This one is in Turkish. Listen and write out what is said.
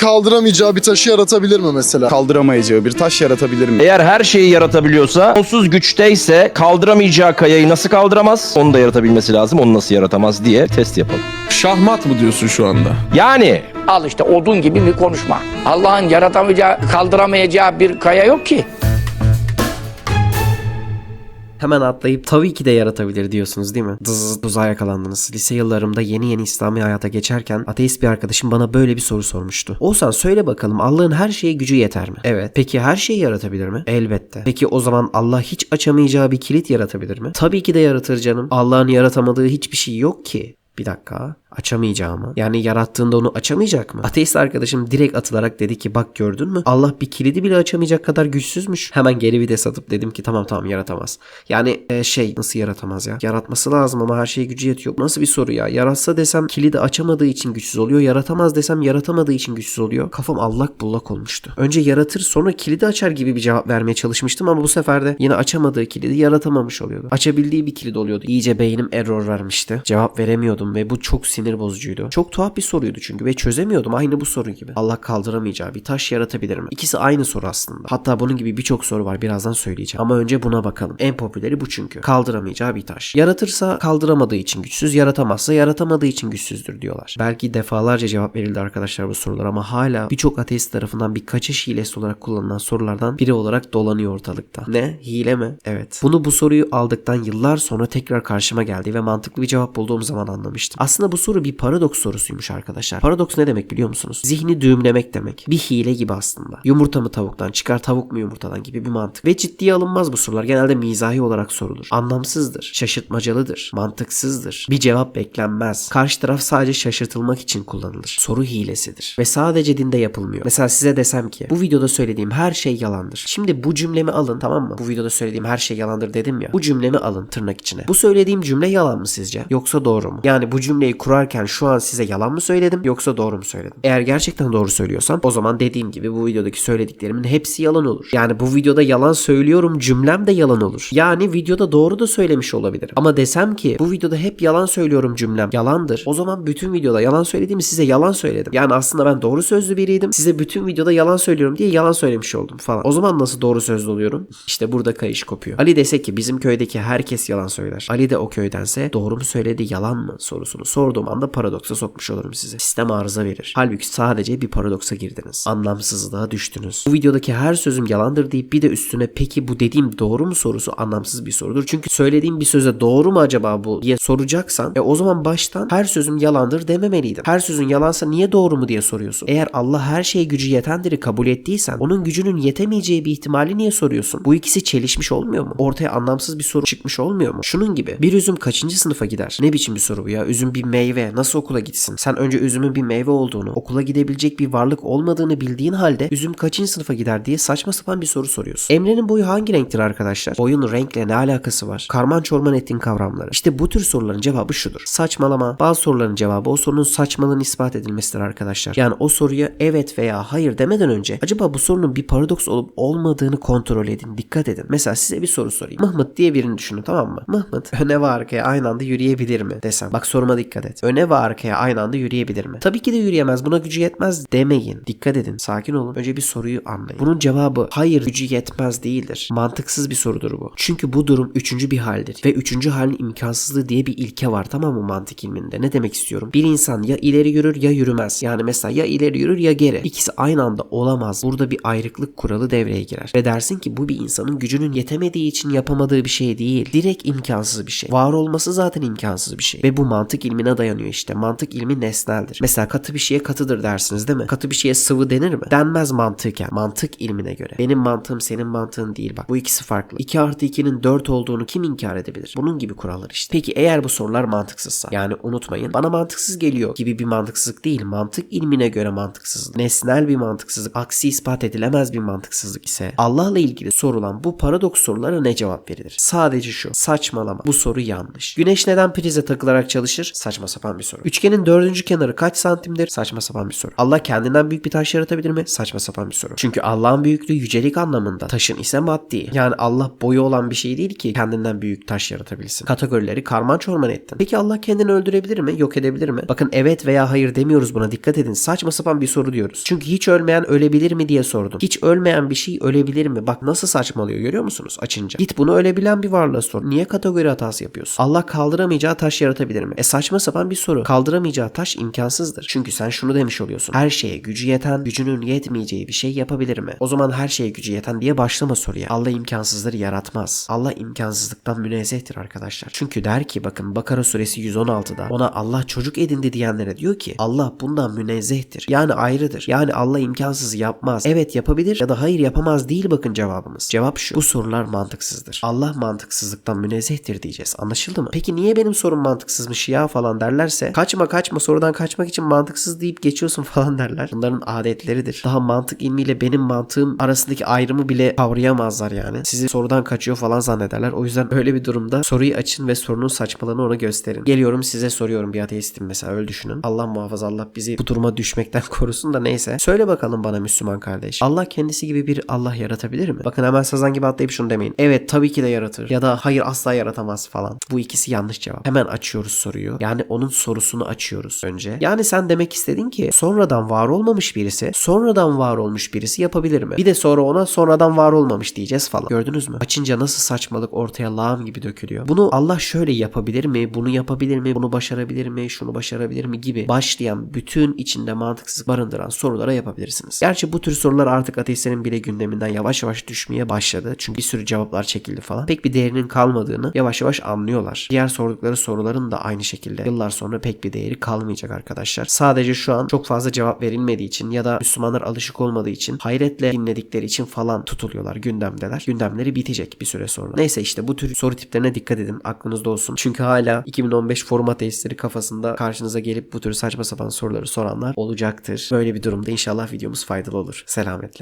kaldıramayacağı bir taşı yaratabilir mi mesela? Kaldıramayacağı bir taş yaratabilir mi? Eğer her şeyi yaratabiliyorsa, sonsuz güçteyse kaldıramayacağı kayayı nasıl kaldıramaz? Onu da yaratabilmesi lazım. Onu nasıl yaratamaz diye test yapalım. Şahmat mı diyorsun şu anda? Yani Al işte odun gibi bir konuşma. Allah'ın yaratamayacağı, kaldıramayacağı bir kaya yok ki. Hemen atlayıp tabii ki de yaratabilir diyorsunuz değil mi? Dız tuzağa yakalandınız. Lise yıllarımda yeni yeni İslami hayata geçerken ateist bir arkadaşım bana böyle bir soru sormuştu. Oğuzhan söyle bakalım Allah'ın her şeye gücü yeter mi? Evet. Peki her şeyi yaratabilir mi? Elbette. Peki o zaman Allah hiç açamayacağı bir kilit yaratabilir mi? Tabii ki de yaratır canım. Allah'ın yaratamadığı hiçbir şey yok ki. Bir dakika. Açamayacağı mı? Yani yarattığında onu açamayacak mı? Ateist arkadaşım direkt atılarak dedi ki bak gördün mü? Allah bir kilidi bile açamayacak kadar güçsüzmüş. Hemen geri vites atıp dedim ki tamam tamam yaratamaz. Yani e, şey nasıl yaratamaz ya? Yaratması lazım ama her şeye gücü yetiyor. Nasıl bir soru ya? Yaratsa desem kilidi açamadığı için güçsüz oluyor. Yaratamaz desem yaratamadığı için güçsüz oluyor. Kafam allak bullak olmuştu. Önce yaratır sonra kilidi açar gibi bir cevap vermeye çalışmıştım ama bu sefer de yine açamadığı kilidi yaratamamış oluyordu. Açabildiği bir kilit oluyordu. İyice beynim error vermişti. Cevap veremiyordum ve bu çok sinir bozucuydu. Çok tuhaf bir soruydu çünkü ve çözemiyordum aynı bu soru gibi. Allah kaldıramayacağı bir taş yaratabilir mi? İkisi aynı soru aslında. Hatta bunun gibi birçok soru var birazdan söyleyeceğim. Ama önce buna bakalım. En popüleri bu çünkü. Kaldıramayacağı bir taş. Yaratırsa kaldıramadığı için güçsüz, yaratamazsa yaratamadığı için güçsüzdür diyorlar. Belki defalarca cevap verildi arkadaşlar bu sorular ama hala birçok ateist tarafından bir kaçış hilesi olarak kullanılan sorulardan biri olarak dolanıyor ortalıkta. Ne? Hile mi? Evet. Bunu bu soruyu aldıktan yıllar sonra tekrar karşıma geldi ve mantıklı bir cevap bulduğum zaman anlamıştım. Aslında bu soru bir paradoks sorusuymuş arkadaşlar. Paradoks ne demek biliyor musunuz? Zihni düğümlemek demek. Bir hile gibi aslında. Yumurta mı tavuktan çıkar tavuk mu yumurtadan gibi bir mantık. Ve ciddiye alınmaz bu sorular. Genelde mizahi olarak sorulur. Anlamsızdır. Şaşırtmacalıdır. Mantıksızdır. Bir cevap beklenmez. Karşı taraf sadece şaşırtılmak için kullanılır. Soru hilesidir. Ve sadece dinde yapılmıyor. Mesela size desem ki bu videoda söylediğim her şey yalandır. Şimdi bu cümlemi alın tamam mı? Bu videoda söylediğim her şey yalandır dedim ya. Bu cümlemi alın tırnak içine. Bu söylediğim cümle yalan mı sizce? Yoksa doğru mu? Yani bu cümleyi kurarken şu an size yalan mı söyledim yoksa doğru mu söyledim? Eğer gerçekten doğru söylüyorsam o zaman dediğim gibi bu videodaki söylediklerimin hepsi yalan olur. Yani bu videoda yalan söylüyorum cümlem de yalan olur. Yani videoda doğru da söylemiş olabilirim. Ama desem ki bu videoda hep yalan söylüyorum cümlem yalandır. O zaman bütün videoda yalan söylediğimi size yalan söyledim. Yani aslında ben doğru sözlü biriydim. Size bütün videoda yalan söylüyorum diye yalan söylemiş oldum falan. O zaman nasıl doğru sözlü oluyorum? İşte burada kayış kopuyor. Ali dese ki bizim köydeki herkes yalan söyler. Ali de o köydense doğru mu söyledi yalan mı sorusunu sorduğum anda paradoksa sokmuş olurum size. Sistem arıza verir. Halbuki sadece bir paradoksa girdiniz. Anlamsızlığa düştünüz. Bu videodaki her sözüm yalandır deyip bir de üstüne peki bu dediğim doğru mu sorusu anlamsız bir sorudur. Çünkü söylediğim bir söze doğru mu acaba bu diye soracaksan e o zaman baştan her sözüm yalandır dememeliydin. Her sözün yalansa niye doğru mu diye soruyorsun. Eğer Allah her şeye gücü yetendir'i kabul ettiysen onun gücünün yetemeyeceği bir ihtimali niye soruyorsun? Bu ikisi çelişmiş olmuyor mu? Ortaya anlamsız bir soru çıkmış olmuyor mu? Şunun gibi bir üzüm kaçıncı sınıfa gider? Ne biçim bir soru bu ya? Üzüm bir meyve. Nasıl okula gitsin? Sen önce üzümün bir meyve olduğunu, okula gidebilecek bir varlık olmadığını bildiğin halde üzüm kaçıncı sınıfa gider diye saçma sapan bir soru soruyorsun. Emre'nin boyu hangi renktir arkadaşlar? Boyun renkle ne alakası var? Karman çorman ettiğin kavramları. İşte bu tür soruların cevabı şudur. Saçmalama. Bazı soruların cevabı o sorunun saçmalığını ispat edilmesidir arkadaşlar. Yani o soruya evet veya hayır demeden önce acaba bu sorunun bir paradoks olup olmadığını kontrol edin. Dikkat edin. Mesela size bir soru sorayım. Mehmet diye birini düşünün tamam mı? Mehmet öne ve arkaya aynı anda yürüyebilir mi desem. Bak soruma dikkat et. Öne ve arkaya aynı anda yürüyebilir mi? Tabii ki de yürüyemez. Buna gücü yetmez demeyin. Dikkat edin. Sakin olun. Önce bir soruyu anlayın. Bunun cevabı hayır gücü yetmez değildir. Mantıksız bir sorudur bu. Çünkü bu durum üçüncü bir haldir. Ve üçüncü halin imkansızlığı diye bir ilke var tamam mı mantık ilminde? Ne demek istiyorum? Bir insan ya ileri yürür ya yürümez. Yani mesela ya ileri yürür ya geri. İkisi aynı anda olamaz. Burada bir ayrıklık kuralı devreye girer. Ve dersin ki bu bir insanın gücünün yetemediği için yapamadığı bir şey değil. Direkt imkansız bir şey. Var olması zaten imkansız bir şey. Ve bu mantık ilmine dayanıyor işte. Mantık ilmi nesneldir. Mesela katı bir şeye katıdır dersiniz değil mi? Katı bir şeye sıvı denir mi? Denmez mantıken. Mantık ilmine göre. Benim mantığım senin mantığın değil bak. Bu ikisi farklı. 2 artı 2'nin 4 olduğunu kim inkar edebilir? Bunun gibi kurallar işte. Peki eğer bu sorular mantıksızsa yani unutmayın bana mantıksız geliyor gibi bir mantıksızlık değil. Mantık ilmine göre mantıksızlık. Nesnel bir mantıksızlık. Aksi ispat edilemez bir mantıksızlık ise Allah'la ilgili sorulan bu paradoks sorulara ne cevap verilir? Sadece şu. Saçmalama. Bu soru yanlış. Güneş neden prize takılarak çalışır? Saçma sapan bir soru. Üçgenin dördüncü kenarı kaç santimdir? Saçma sapan bir soru. Allah kendinden büyük bir taş yaratabilir mi? Saçma sapan bir soru. Çünkü Allah'ın büyüklüğü yücelik anlamında. Taşın ise maddi. Yani Allah boyu olan bir şey değil ki kendinden büyük taş yaratabilsin. Kategorileri karman çorman ettin. Peki Allah kendini öldürebilir mi? Yok edebilir mi? Bakın evet veya hayır demiyoruz buna dikkat edin. Saçma sapan bir soru diyoruz. Çünkü hiç ölmeyen ölebilir mi diye sordum. Hiç ölmeyen bir şey ölebilir mi? Bak nasıl saçmalıyor görüyor musunuz açınca? Git bunu ölebilen bir varlığa sor. Niye kategori hatası yapıyorsun? Allah kaldıramayacağı taş yaratabilir mi? E saçma sapan bir soru. Kaldıramayacağı taş imkansızdır. Çünkü sen şunu demiş oluyorsun. Her şeye gücü yeten, gücünün yetmeyeceği bir şey yapabilir mi? O zaman her şeye gücü yeten diye başlama soruya. Allah imkansızları yaratmaz. Allah imkansızlıktan münezzehtir arkadaşlar. Çünkü der ki bakın Bakara suresi 116'da ona Allah çocuk edindi diyenlere diyor ki Allah bundan münezzehtir. Yani ayrıdır. Yani Allah imkansızı yapmaz. Evet yapabilir ya da hayır yapamaz değil bakın cevabımız. Cevap şu. Bu sorular mantıksızdır. Allah mantıksızlıktan münezzehtir diyeceğiz. Anlaşıldı mı? Peki niye benim sorum mantıksızmış ya falan derlerse kaçma kaçma sorudan kaçmak için mantıksız deyip geçiyorsun falan derler. Bunların adetleridir. Daha mantık ilmiyle benim mantığım arasındaki ayrımı bile kavrayamazlar yani. Sizi sorudan kaçıyor falan zannederler. O yüzden öyle bir durumda soruyu açın ve sorunun saçmalığını ona gösterin. Geliyorum size soruyorum bir ateistim mesela öyle düşünün. Allah muhafaza Allah bizi bu duruma düşmekten korusun da neyse. Söyle bakalım bana Müslüman kardeş. Allah kendisi gibi bir Allah yaratabilir mi? Bakın hemen sazan gibi atlayıp şunu demeyin. Evet tabii ki de yaratır. Ya da hayır asla yaratamaz falan. Bu ikisi yanlış cevap. Hemen açıyoruz soruyu. Yani onun sorusunu açıyoruz önce. Yani sen demek istedin ki sonradan var olmamış birisi sonradan var olmuş birisi yapabilir mi? Bir de sonra ona sonradan var olmamış diyeceğiz falan. Gördünüz mü? Açınca nasıl saçmalık ortaya lağım gibi dökülüyor. Bunu Allah şöyle yapabilir mi? Bunu yapabilir mi? Bunu başarabilir mi? Şunu başarabilir mi? gibi başlayan bütün içinde mantıksız barındıran sorulara yapabilirsiniz. Gerçi bu tür sorular artık ateistlerin bile gündeminden yavaş yavaş düşmeye başladı. Çünkü bir sürü cevaplar çekildi falan. Pek bir değerinin kalmadığını yavaş yavaş anlıyorlar. Diğer sordukları soruların da aynı şekilde yıllar sonra pek bir değeri kalmayacak arkadaşlar. Sadece şu an çok fazla cevap verilmediği için ya da Müslümanlar alışık olmadığı için hayretle dinledikleri için falan tutuluyorlar gündemdeler. Gündemleri bitecek bir süre sonra. Neyse işte bu tür soru tiplerine dikkat edin. Aklınızda olsun. Çünkü hala 2015 forum ateistleri kafasında karşınıza gelip bu tür saçma sapan soruları soranlar olacaktır. Böyle bir durumda inşallah videomuz faydalı olur. Selametle.